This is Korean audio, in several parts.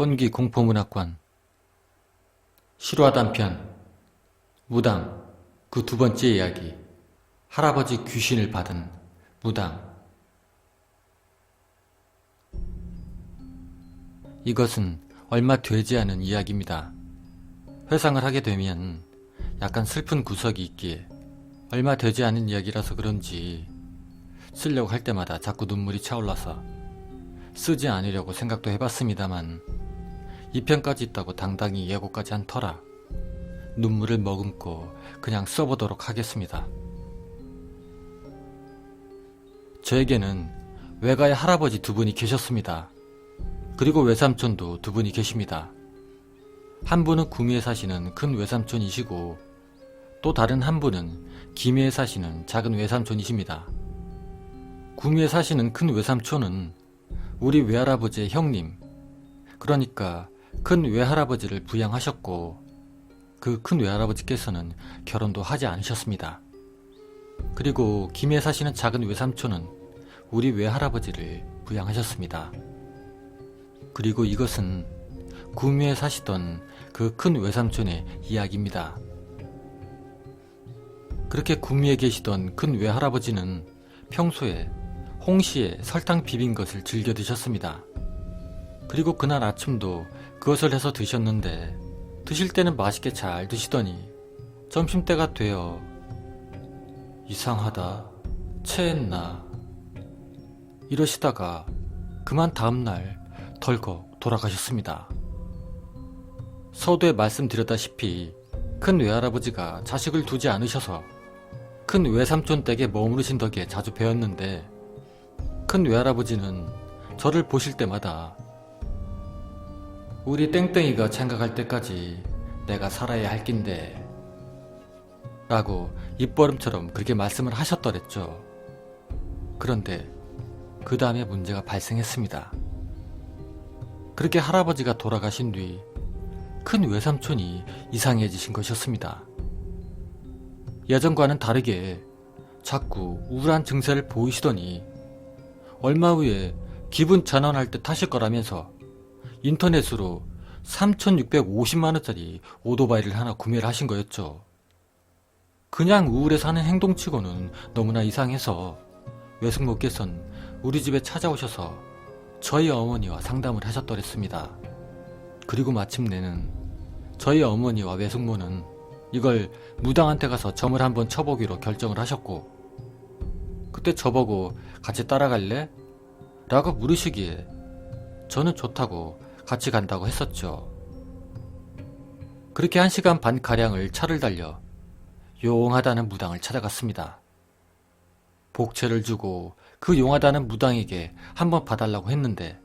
혼기 공포문학관 실화 단편 무당 그 두 번째 이야기 할아버지 귀신을 받은 무당 이것은 얼마 되지 않은 이야기입니다. 회상을 하게 되면 약간 슬픈 구석이 있기에 얼마 되지 않은 이야기라서 그런지 쓰려고 할 때마다 자꾸 눈물이 차올라서 쓰지 않으려고 생각도 해봤습니다만 2편까지 있다고 당당히 예고까지 한 터라 눈물을 머금고 그냥 써보도록 하겠습니다. 저에게는 외가의 할아버지 두 분이 계셨습니다. 그리고 외삼촌도 두 분이 계십니다. 한 분은 구미에 사시는 큰 외삼촌이시고 또 다른 한 분은 김해에 사시는 작은 외삼촌이십니다. 구미에 사시는 큰 외삼촌은 우리 외할아버지의 형님, 그러니까 큰 외할아버지를 부양하셨고 그 큰 외할아버지께서는 결혼도 하지 않으셨습니다. 그리고 김해에 사시는 작은 외삼촌은 우리 외할아버지를 부양하셨습니다. 그리고 이것은 구미에 사시던 그 큰 외삼촌의 이야기입니다. 그렇게 구미에 계시던 큰 외할아버지는 평소에 홍시에 설탕 비빈 것을 즐겨 드셨습니다. 그리고 그날 아침도 그것을 해서 드셨는데 드실 때는 맛있게 잘 드시더니 점심때가 되어 이상하다, 체했나 이러시다가 그만 다음날 덜컥 돌아가셨습니다. 서두에 말씀드렸다시피 큰 외할아버지가 자식을 두지 않으셔서 큰 외삼촌 댁에 머무르신 덕에 자주 뵈었는데 큰 외할아버지는 저를 보실 때마다 우리 땡땡이가 생각할 때까지 내가 살아야 할 낀데 라고 입버릇처럼 그렇게 말씀을 하셨더랬죠. 그런데 그 다음에 문제가 발생했습니다. 그렇게 할아버지가 돌아가신 뒤 큰 외삼촌이 이상해지신 것이었습니다. 예전과는 다르게 자꾸 우울한 증세를 보이시더니 얼마 후에 기분 전환할 듯 하실 거라면서 인터넷으로 3,650만원짜리 오토바이를 하나 구매를 하신 거였죠. 그냥 우울해서 하는 행동치고는 너무나 이상해서 외숙모께선 우리 집에 찾아오셔서 저희 어머니와 상담을 하셨더랬습니다. 그리고 마침내는 저희 어머니와 외숙모는 이걸 무당한테 가서 점을 한번 쳐보기로 결정을 하셨고 그때 저보고 같이 따라갈래? 라고 물으시기에 저는 좋다고 같이 간다고 했었죠. 그렇게 한 시간 반 가량을 차를 달려 용하다는 무당을 찾아갔습니다. 복채를 주고 그 용하다는 무당에게 한번 봐달라고 했는데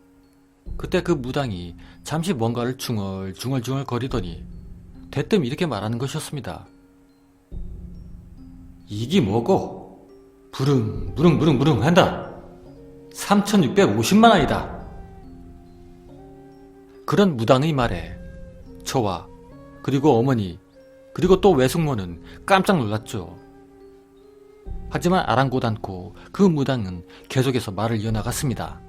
그때 그 무당이 잠시 뭔가를 중얼중얼중얼 거리더니 대뜸 이렇게 말하는 것이었습니다. 이기 뭐고? 부릉 무릉 무릉 무릉 한다. 3650만 원이다. 그런 무당의 말에 저와 그리고 어머니 그리고 또 외숙모는 깜짝 놀랐죠. 하지만 아랑곳 않고 그 무당은 계속해서 말을 이어나갔습니다.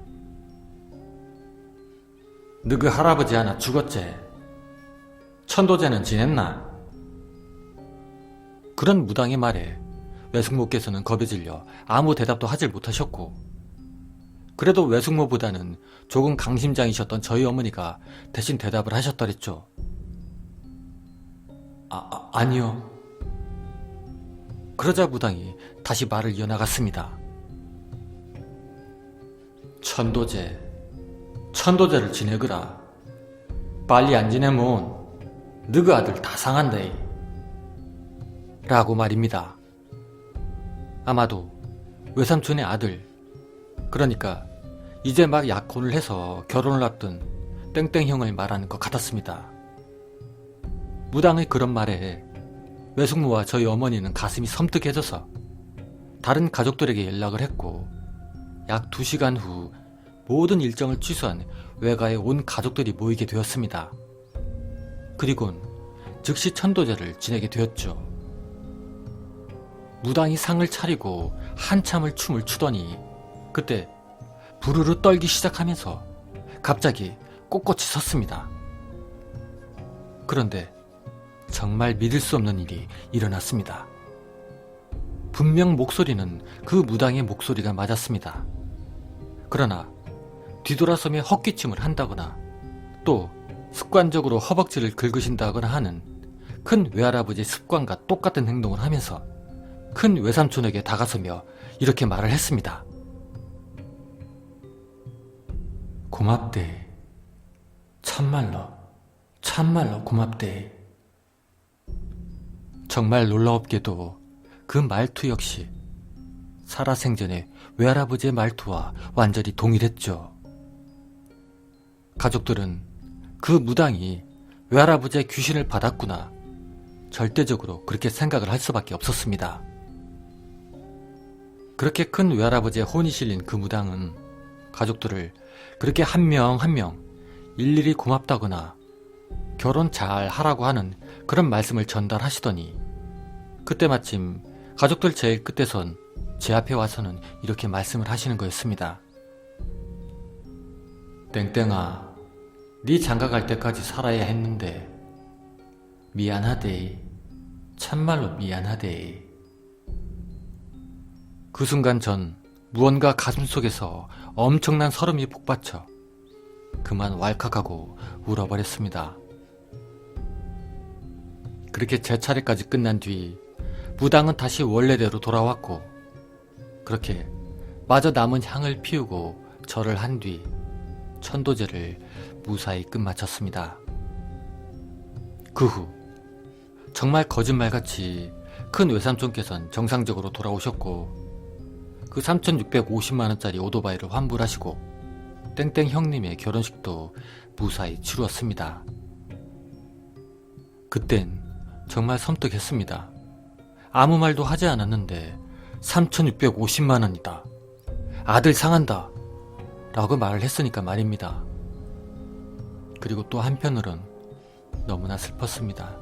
너그 할아버지 하나 죽었제? 천도제는 지냈나? 그런 무당의 말에 외숙모께서는 겁에 질려 아무 대답도 하질 못하셨고 그래도 외숙모보다는 조금 강심장이셨던 저희 어머니가 대신 대답을 하셨더랬죠. 아, 아 아니요. 그러자 무당이 다시 말을 이어나갔습니다. 천도제, 천도제를 지내거라. 빨리 안 지내면 너그 아들 다 상한대. 라고 말입니다. 아마도 외삼촌의 아들, 그러니까 이제 막 약혼을 해서 결혼을 앞둔 땡땡형을 말하는 것 같았습니다. 무당의 그런 말에 외숙모와 저희 어머니는 가슴이 섬뜩해져서 다른 가족들에게 연락을 했고 약 2시간 후 모든 일정을 취소한 외가에 온 가족들이 모이게 되었습니다. 그리곤 즉시 천도제를 지내게 되었죠. 무당이 상을 차리고 한참을 춤을 추더니 그때 부르르 떨기 시작하면서 갑자기 꼿꼿이 섰습니다. 그런데 정말 믿을 수 없는 일이 일어났습니다. 분명 목소리는 그 무당의 목소리가 맞았습니다. 그러나 뒤돌아서며 헛기침을 한다거나 또 습관적으로 허벅지를 긁으신다거나 하는 큰 외할아버지의 습관과 똑같은 행동을 하면서 큰 외삼촌에게 다가서며 이렇게 말을 했습니다. 고맙대. 참말로, 참말로 고맙대. 정말 놀라웠게도 그 말투 역시 살아생전의 외할아버지의 말투와 완전히 동일했죠. 가족들은 그 무당이 외할아버지의 귀신을 받았구나. 절대적으로 그렇게 생각을 할 수밖에 없었습니다. 그렇게 큰 외할아버지의 혼이 실린 그 무당은 가족들을 그렇게 한명 한 명 일일이 고맙다거나 결혼 잘 하라고 하는 그런 말씀을 전달하시더니 그때 마침 가족들 제일 끝에선 제 앞에 와서는 이렇게 말씀을 하시는 거였습니다. 땡땡아, 네 장가 갈 때까지 살아야 했는데 미안하대. 참말로 미안하대. 그 순간 전 무언가 가슴속에서 엄청난 설움이 북받쳐 그만 왈칵하고 울어버렸습니다. 그렇게 제 차례까지 끝난 뒤 무당은 다시 원래대로 돌아왔고 그렇게 마저 남은 향을 피우고 절을 한 뒤 천도제를 무사히 끝마쳤습니다. 그 후 정말 거짓말같이 큰 외삼촌께서는 정상적으로 돌아오셨고 그 3,650만원짜리 오토바이를 환불하시고 땡땡 형님의 결혼식도 무사히 치루었습니다. 그땐 정말 섬뜩했습니다. 아무 말도 하지 않았는데 3,650만 원이다. 아들 상한다. 라고 말을 했으니까 말입니다. 그리고 또 한편으론 너무나 슬펐습니다.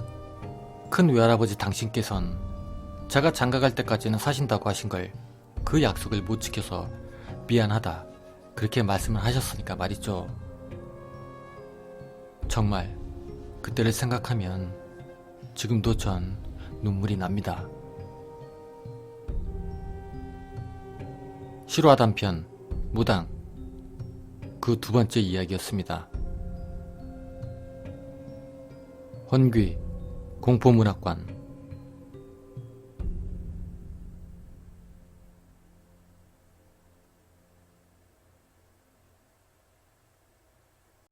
큰 외할아버지 당신께선 제가 장가 갈 때까지는 사신다고 하신 걸 그 약속을 못 지켜서 미안하다. 그렇게 말씀을 하셨으니까 말이죠. 정말 그때를 생각하면 지금도 전 눈물이 납니다. 실화 단 편 무당 그 두 번째 이야기였습니다. 헌귀 공포문학관